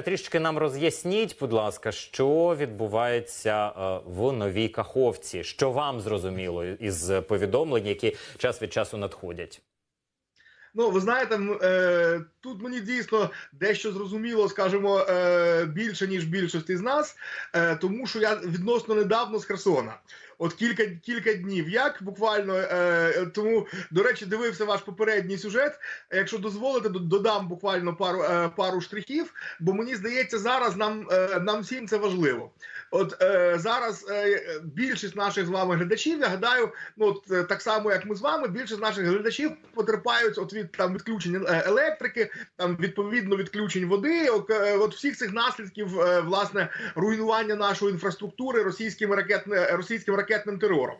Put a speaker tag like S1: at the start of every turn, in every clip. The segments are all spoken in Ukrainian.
S1: Трішки нам роз'ясніть, будь ласка, що відбувається е, в новій каховці. Що вам зрозуміло із повідомлень, які час від часу надходять?
S2: Ну, ви знаєте, е, тут мені дійсно дещо зрозуміло, скажімо, е, більше ніж більшості з нас, е, тому що я відносно недавно з Херсона. От кілька кілька днів, як буквально е, тому, до речі, дивився ваш попередній сюжет. Якщо дозволите, додам буквально пару е, пару штрихів, бо мені здається, зараз нам е, нам всім це важливо. От е, зараз е, більшість наших з вами глядачів, я гадаю, ну от, е, так само як ми з вами, більшість наших глядачів потерпають от від там відключення електрики, там відповідно відключень води, от, е, всіх цих наслідків е, власне руйнування нашої інфраструктури російським ракетним російським ракетним терором.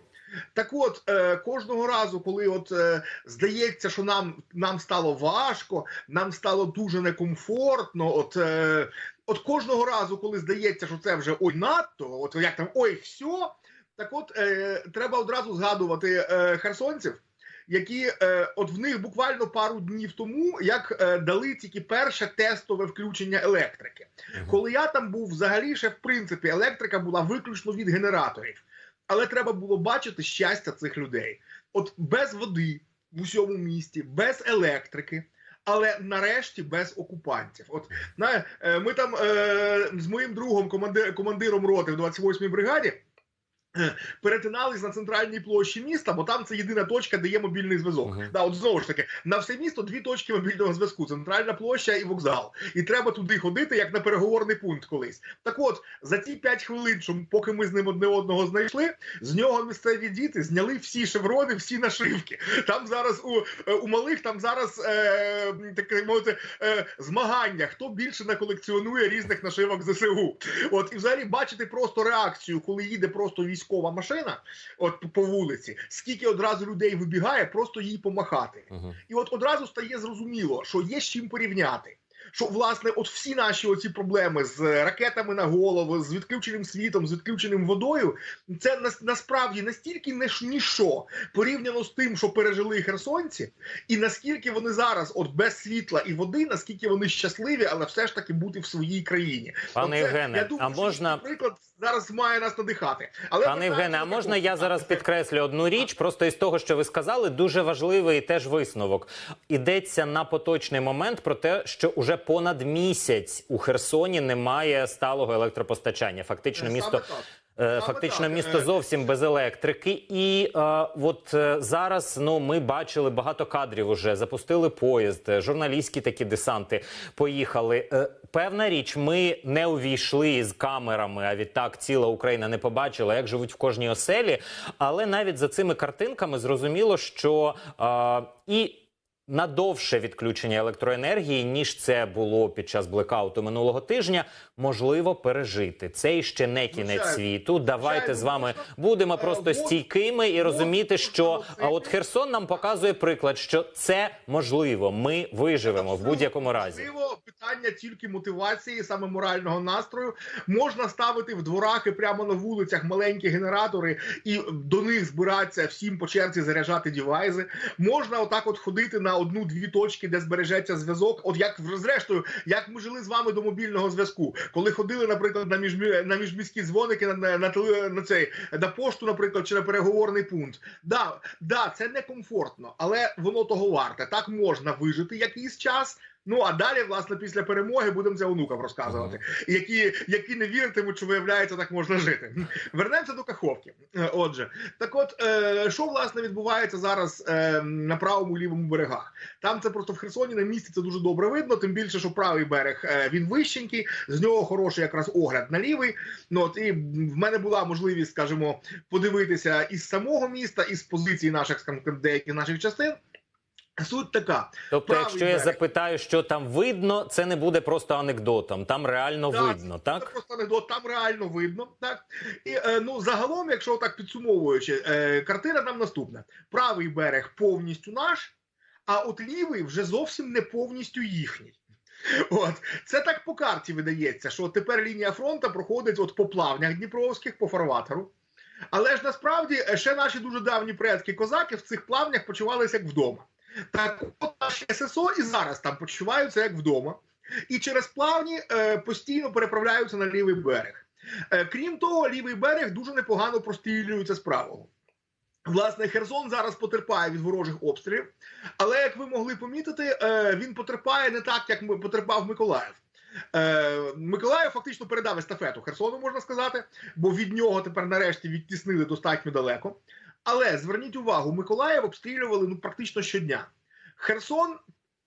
S2: Так от е, кожного разу, коли от е, здається, що нам, нам стало важко, нам стало дуже некомфортно. От, е, от кожного разу, коли здається, що це вже ой надто, от як там ой, все, так от е, треба одразу згадувати е, херсонців. Які е, от в них буквально пару днів тому як е, дали тільки перше тестове включення електрики. Коли я там був, взагалі ще в принципі електрика була виключно від генераторів. Але треба було бачити щастя цих людей. От без води в усьому місті, без електрики, але нарешті без окупантів. От знає, е, ми там е, з моїм другом, командир, командиром роти в 28-й бригаді. Перетинались на центральній площі міста, бо там це єдина точка, де є мобільний зв'язок.
S1: Мгм.
S2: Да, от знову ж таки, на все місто дві точки мобільного зв'язку: центральна площа і вокзал. І треба туди ходити, як на переговорний пункт колись. Так от, за ті 5 хвилин, що поки ми з ним одне одного знайшли, з нього місцеві діти зняли всі шеврони, всі нашивки. Там зараз у, е, у малих там зараз е, таке мовити е, змагання, хто більше наколекціонує різних нашивок ЗСУ. От і взагалі бачити просто реакцію, коли їде просто військова машина, от по- вулиці, скільки одразу людей вибігає, просто їй помахати.
S1: Угу.
S2: І от одразу стає зрозуміло, що є з чим порівняти. Що власне, от всі наші оці проблеми з ракетами на голову, з відключеним світом, з відключеним водою, це нас, насправді настільки не ніщо порівняно з тим, що пережили херсонці, і наскільки вони зараз, от без світла і води, наскільки вони щасливі, але все ж таки бути в своїй країні.
S1: Пане Євгене,
S2: я думаю,
S1: а можна-
S2: цей приклад зараз має нас надихати. Але
S1: Пане Євгене, а можна я зараз підкреслю одну річ? Просто із того, що ви сказали, дуже важливий теж висновок. Ідеться на поточний момент про те, що уже понад місяць у Херсоні немає сталого електропостачання. Фактично,
S2: Саме
S1: місто. Е, Фактично, місто
S2: Е,
S1: зовсім без електрики, і е, от е, зараз ну ми бачили багато кадрів. Уже запустили поїзд, е, журналістські такі десанти поїхали. Е, певна річ, ми не увійшли з камерами. А відтак ціла Україна не побачила, як живуть в кожній оселі. Але навіть за цими картинками зрозуміло, що е, і надовше відключення електроенергії, ніж це було під час блекауту минулого тижня, можливо пережити. Це іще не кінець світу. Давайте з вами будемо
S2: е,
S1: просто стійкими і розуміти, що а от Херсон нам показує приклад, що це можливо. Ми виживемо в будь-якому разі.
S2: Питання тільки мотивації, саме морального настрою. Можна ставити в дворах і прямо на вулицях маленькі генератори, і до них збиратися всім по черзі заряджати дівайзи. Можна отак от ходити на одну-дві точки, де збережеться зв'язок. От як зрештою, як ми жили з вами до мобільного зв'язку, коли ходили, наприклад, на між на міжміські дзвоники на, на, на, на цей на пошту, наприклад, чи на переговорний пункт. Да, да, це некомфортно, але воно того варте. Так можна вижити якийсь час. Ну а далі, власне, після перемоги будемо це онукам розказувати, які, які не віритимуть, що виявляється, так можна жити. Вернемося до Каховки. Е, Отже, так от е, що власне відбувається зараз е, на правому і лівому берегах? Там це просто в Херсоні на місці це дуже добре видно. Тим більше, що правий берег е, він вищенький, з нього хороший якраз огляд на лівий. Ну от і в мене була можливість, скажімо, подивитися із самого міста, із позиції наших скажімо, деяких наших частин. Суть така.
S1: Тобто,
S2: правий
S1: якщо я
S2: берег.
S1: запитаю, що там видно, це не буде просто анекдотом. Там реально
S2: Так,
S1: видно,
S2: Це
S1: так?
S2: просто анекдот, там реально видно. Так і е, ну загалом, якщо так підсумовуючи, е, картина там наступна: правий берег повністю наш, а от лівий вже зовсім не повністю їхній. От це так по карті видається, що тепер лінія фронту проходить от по плавнях дніпровських, по фарватеру. Але ж насправді е, ще наші дуже давні предки козаки в цих плавнях почувалися як вдома. Так от наші ССО і зараз там почуваються як вдома. і через плавні е, постійно переправляються на лівий берег. Е, крім того, лівий берег дуже непогано прострілюється з правого. Власне, Херсон зараз потерпає від ворожих обстрілів, але як ви могли помітити, е, він потерпає не так, як потерпав Миколаїв. Е, Миколаїв фактично передав естафету Херсону, можна сказати, бо від нього тепер нарешті відтіснили достатньо далеко. Але зверніть увагу, Миколаїв обстрілювали ну практично щодня. Херсон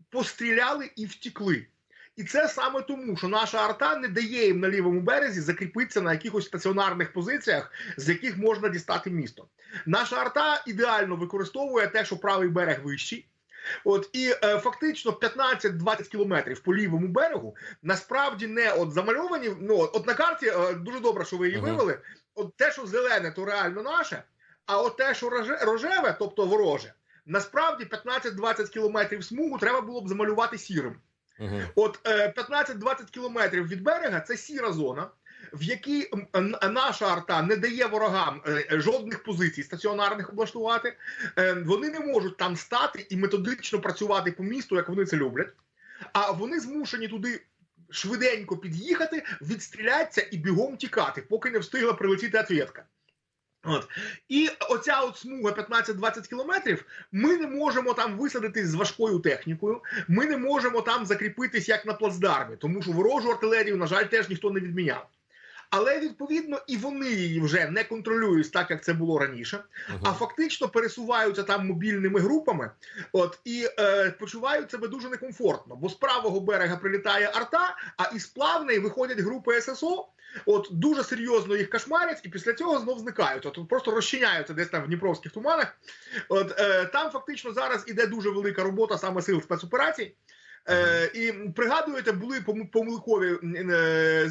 S2: постріляли і втікли. І це саме тому, що наша арта не дає їм на лівому березі закріпитися на якихось стаціонарних позиціях, з яких можна дістати місто. Наша арта ідеально використовує те, що правий берег вищий. От і е, фактично 15-20 кілометрів по лівому берегу насправді не от замальовані. Ну от на карті е, дуже добре, що ви її вивели. От те, що зелене, то реально наше. А от те, що рожеве, тобто вороже, насправді 15-20 кілометрів смугу треба було б замалювати сірим.
S1: Угу.
S2: От е, 15-20 кілометрів від берега це сіра зона, в якій наша арта не дає ворогам е, жодних позицій стаціонарних облаштувати. Е, вони не можуть там стати і методично працювати по місту, як вони це люблять. А вони змушені туди швиденько під'їхати, відстрілятися і бігом тікати, поки не встигла прилетіти ответка. От. І оця от смуга 15-20 кілометрів, ми не можемо там висадитись з важкою технікою, ми не можемо там закріпитись як на плацдармі, тому що ворожу артилерію, на жаль, теж ніхто не відміняв. Але відповідно і вони її вже не контролюють так, як це було раніше, а фактично пересуваються там мобільними групами, от і е, почувають себе дуже некомфортно, бо з правого берега прилітає арта, а із плавної виходять групи ССО. От дуже серйозно їх кошмарять, і після цього знов зникають. От просто розчиняються десь там в Дніпровських туманах. От е, там фактично зараз іде дуже велика робота саме сил спецоперацій. Е, і пригадуєте, були пом- помилкові е,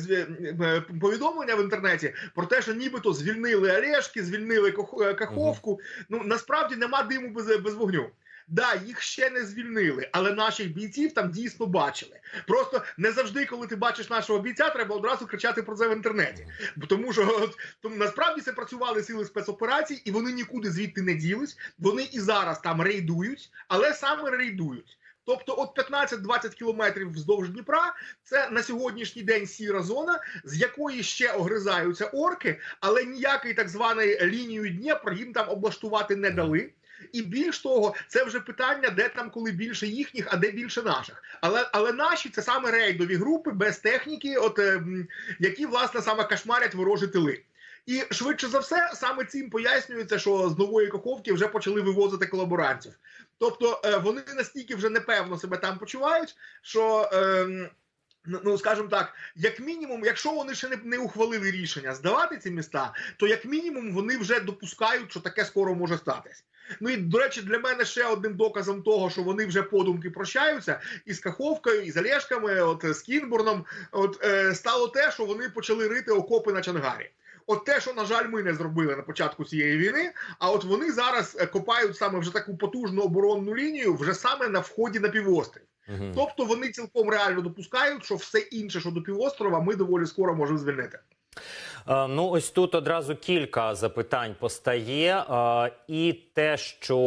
S2: е, повідомлення в інтернеті про те, що нібито звільнили Олешки, звільнили е, Каховку. Ну насправді нема диму без, без вогню. Да, їх ще не звільнили, але наших бійців там дійсно бачили. Просто не завжди, коли ти бачиш нашого бійця, треба одразу кричати про це в інтернеті. Тому що от, тому, насправді це працювали сили спецоперацій, і вони нікуди звідти не ділись. Вони і зараз там рейдують, але саме рейдують. Тобто, от 15-20 кілометрів вздовж Дніпра це на сьогоднішній день сіра зона, з якої ще огризаються орки, але ніякий так званий лінію Дніпр їм там облаштувати не дали. І більш того, це вже питання, де там коли більше їхніх, а де більше наших. Але але наші це саме рейдові групи без техніки, от е, які власне саме кошмарять ворожі тили. І швидше за все, саме цим пояснюється, що з нової каховки вже почали вивозити колаборантів. Тобто е, вони настільки вже непевно себе там почувають, що. Е, Ну, ну, скажімо так, як мінімум, якщо вони ще не, не ухвалили рішення здавати ці міста, то як мінімум вони вже допускають, що таке скоро може статись. Ну і до речі, для мене ще одним доказом того, що вони вже подумки прощаються із Каховкою, і з Олешками, от з Кінбурном, от е, стало те, що вони почали рити окопи на Чангарі. От те, що на жаль, ми не зробили на початку цієї війни. А от вони зараз е, копають саме вже таку потужну оборонну лінію, вже саме на вході на півострів.
S1: Угу.
S2: Тобто вони цілком реально допускають, що все інше, що до півострова, ми доволі скоро можемо звільнити.
S1: Е, Ну, ось тут одразу кілька запитань постає, Е, і те, що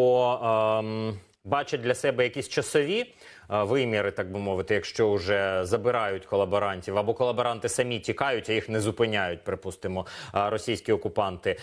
S1: ем, бачать для себе якісь часові е, виміри, так би мовити, якщо вже забирають колаборантів, або колаборанти самі тікають, а їх не зупиняють, припустимо, російські окупанти.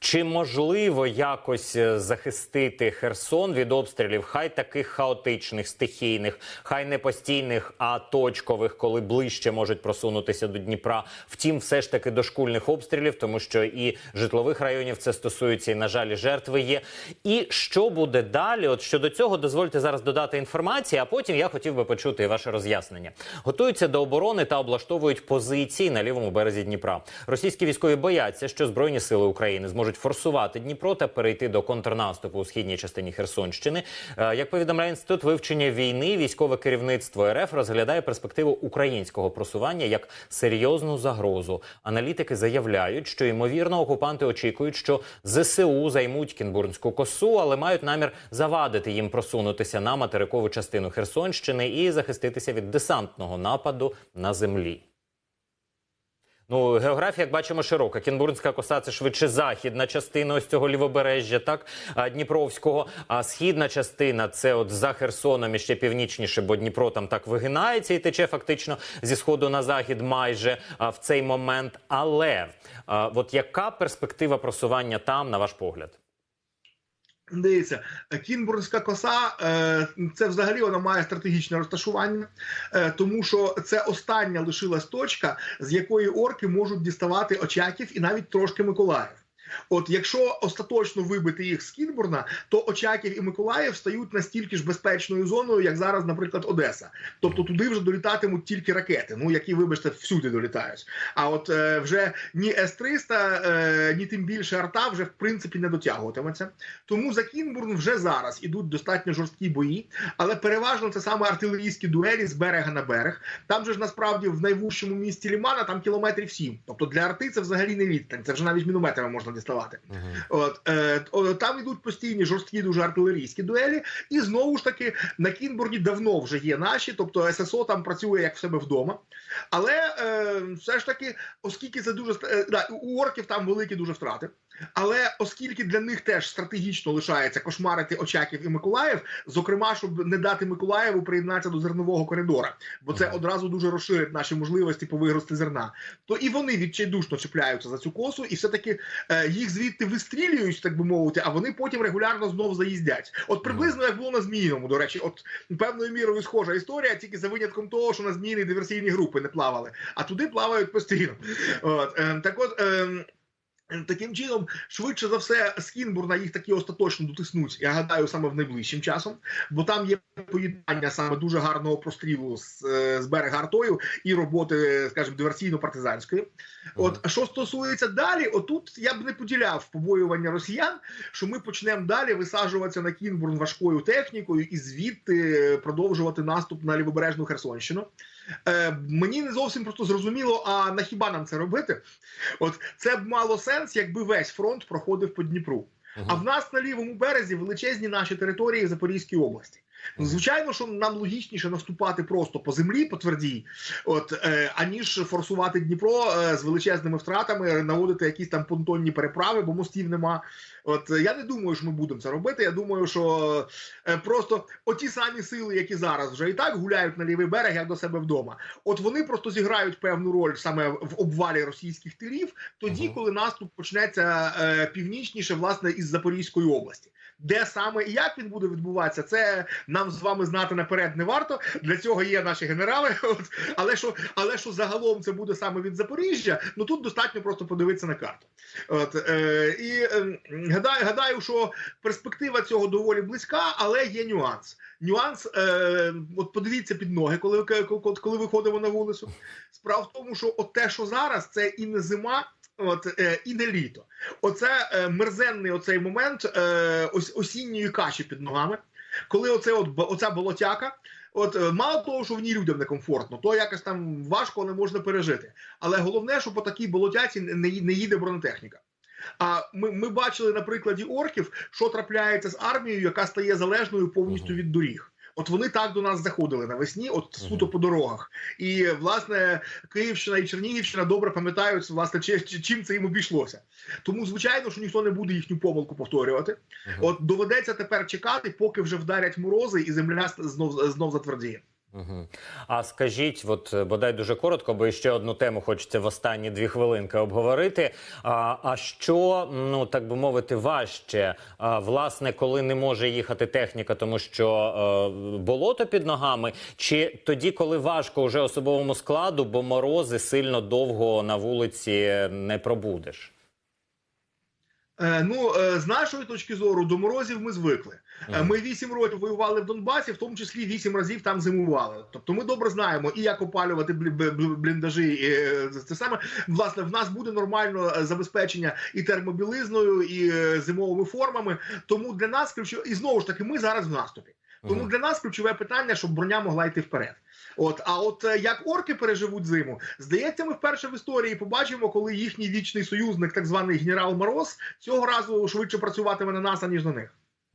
S1: Чи можливо якось е, захистити Херсон від обстрілів, хай таких хаотичних, стихійних, хай не постійних, а точкових, коли ближче можуть просунутися до Дніпра? Втім, все ж таки дошкульних обстрілів, тому що і житлових районів це стосується, і на жаль, жертви є. І що буде далі? От щодо цього, дозвольте зараз додати інформації, а потім я хотів би почути ваше роз'яснення. Готуються до оборони та облаштовують позиції на лівому березі Дніпра. Російські військові бояться, що збройні сили України зможуть форсувати Дніпро та перейти до контрнаступу у східній частині Херсонщини. Е, Як повідомляє інститут вивчення війни, військове керівництво РФ розглядає перспективу українського просування як серйозну загрозу. Аналітики заявляють, що ймовірно окупанти очікують, що ЗСУ займуть Кінбурнську косу, але мають намір завадити їм просунутися на материкову частину Херсонщини і захиститися від десантного нападу на землі. Ну, географія, як бачимо, широка. Кінбурнська коса це швидше західна частина ось цього лівобережжя, так Дніпровського. А східна частина це от за Херсоном і ще північніше, бо Дніпро там так вигинається і тече фактично зі сходу на захід майже а, в цей момент. Але а, от яка перспектива просування там, на ваш погляд?
S2: Дивіться, Кінбурнська коса е, це взагалі вона має стратегічне розташування, е, тому що це остання лишилась точка, з якої орки можуть діставати Очаків і навіть трошки Миколаїв. От якщо остаточно вибити їх з Кінбурна, то Очаків і Миколаїв стають настільки ж безпечною зоною, як зараз, наприклад, Одеса. Тобто туди вже долітатимуть тільки ракети, ну які, вибачте, всюди долітають. А от е, вже ні С-300, е, ні тим більше арта вже в принципі не дотягуватиметься. Тому за Кінбурн вже зараз ідуть достатньо жорсткі бої, але переважно це саме артилерійські дуелі з берега на берег. Там же ж насправді в найвужчому місті Лімана там кілометрів сім. Тобто для арти це взагалі не відстань, це вже навіть мінометами можна діставати. От е, там ідуть постійні жорсткі дуже артилерійські дуелі, і знову ж таки на Кінбурні давно вже є наші, тобто ССО там працює як в себе вдома. Але е, все ж таки, оскільки це дуже е, да, у орків там великі дуже втрати. Але оскільки для них теж стратегічно лишається кошмарити Очаків і Миколаїв, зокрема, щоб не дати Миколаєву приєднатися до зернового коридора, бо це одразу дуже розширить наші можливості по вигрости зерна, то і вони відчайдушно чіпляються за цю косу, і все таки е, їх звідти вистрілюють, так би мовити, а вони потім регулярно знов заїздять. От приблизно як було на Зміїному, до речі, от певною мірою схожа історія, тільки за винятком того, що на Зміїні диверсійні групи не плавали, а туди плавають постійно. От, е, так от. Е, Таким чином, швидше за все, з Кінбурна їх таки остаточно дотиснуть, я гадаю, саме в найближчим часом, бо там є поєднання саме дуже гарного прострілу з, е, з берега артою і роботи, скажімо, диверсійно-партизанської. От а що стосується далі, отут я б не поділяв побоювання росіян, що ми почнемо далі висаджуватися на Кінбурн важкою технікою і звідти продовжувати наступ на лівобережну Херсонщину. Е, мені не зовсім просто зрозуміло, а на хіба нам це робити? От це б мало сенс, якби весь фронт проходив по Дніпру. А в нас на лівому березі величезні наші території Запорізької області. Ну, Звичайно, що нам логічніше наступати просто по землі, по твердій, от е, аніж форсувати Дніпро е, з величезними втратами, наводити якісь там понтонні переправи, бо мостів нема. От е, я не думаю, що ми будемо це робити. Я думаю, що е, просто оті самі сили, які зараз вже і так гуляють на лівий берег, як до себе вдома. От вони просто зіграють певну роль саме в обвалі російських тилів, тоді,
S1: Мгм.
S2: коли наступ почнеться е, північніше, власне, із Запорізької області. Де саме і як він буде відбуватися, це нам з вами знати наперед не варто. Для цього є наші генерали. От але що, але що загалом це буде саме від Запоріжжя, ну тут достатньо просто подивитися на карту. От е, і е, гадаю, гадаю, що перспектива цього доволі близька, але є нюанс. Нюанс, е, от подивіться під ноги, коли коли виходимо на вулицю. Справа в тому, що от те, що зараз, це і не зима. От е, і не літо, оце е, мерзенний оцей момент е, ось осінньої каші під ногами, коли оце от оця болотяка. От мало того, що в ній людям некомфортно, то якось там важко не можна пережити. Але головне, що по такій болотяці не, не їде бронетехніка. А ми, ми бачили на прикладі орків, що трапляється з армією, яка стає залежною повністю від доріг. От вони так до нас заходили навесні, от суто по дорогах. І власне Київщина і Чернігівщина добре пам'ятають, власне, чи- чи- чим це їм обійшлося. Тому, звичайно, що ніхто не буде їхню помилку повторювати. От доведеться тепер чекати, поки вже вдарять морози, і земля знов знов затвердіє.
S1: А скажіть, от е, бодай дуже коротко, бо ще одну тему хочеться в останні дві хвилинки обговорити. А, а що, ну так би мовити, важче, а, власне, коли не може їхати техніка, тому що е, болото під ногами, чи тоді, коли важко уже особовому складу, бо морози сильно довго на вулиці не пробудеш?
S2: Е, ну, е, з нашої точки зору, до морозів ми звикли. Е, Ми вісім років воювали в Донбасі, в тому числі вісім разів там зимували. Тобто ми добре знаємо і як опалювати блі- бл- бл- бліндажі. І це саме власне в нас буде нормально забезпечення і термобілизною, і зимовими формами. Тому для нас і знову ж таки, ми зараз в наступі. Тому для нас ключове питання, щоб броня могла йти вперед. От, а от е, як орки переживуть зиму, здається, ми вперше в історії побачимо, коли їхній вічний союзник, так званий генерал Мороз, цього разу швидше працюватиме на нас, аніж на них.